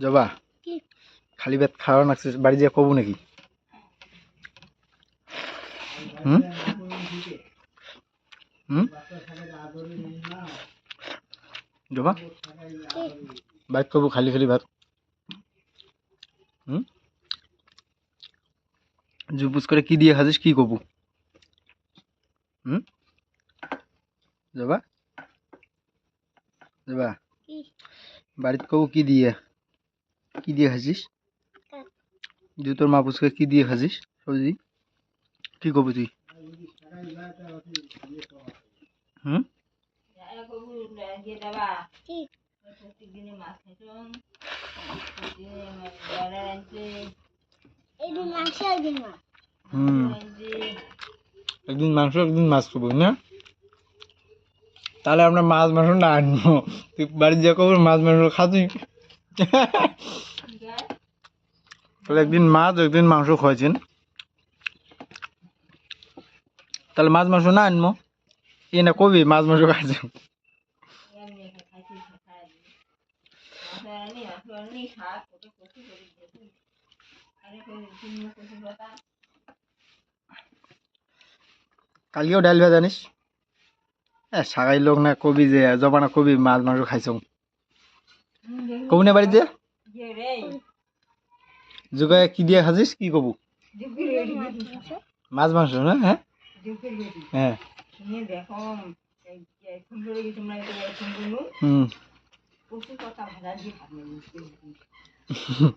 জবা? খালি ভাত খাওয়া লাগছে বাড়ি যা কবু নাকি? হুম? হুম? জবা বাইক কবু খালি খালি ভাত। হুম? জুপুস করে কি দিয়ে খাচ্ছিস কি কবু? হুম? জবা কি? বাড়িতে কবু কি দিয়ে? কি দিয়ে খাচ্ছিস কাক। যে তোর মা পুচকে কি দিয়ে খাচ্ছিস সবজি? কি কবু তুই? হুম। একদিন মাংস একদিন মাছ খাব না? তাহলে আমরা মাছ মাংস না আনব। তুই বাড়ির যা কবর মাছ মাংস খাতুই তাহলে একদিন মাছ, একদিন মাংস খাওয়াছেন তাহলে মাছ মাংস না আনব? এ না কবি মাছ মাংস খাচ্ছে কালকেও ডাইল ভাজা এ সাগাই লোক না কবি যে জবানা কবি মাছ মাংস খাইছ। কবু না বাড়িতে যোগায় কি দিয়ে খাচ্ছিস কি কবু? মাছ মাংস না হ্যাঁ হ্যাঁ হুম কথা ভাজা দিয়ে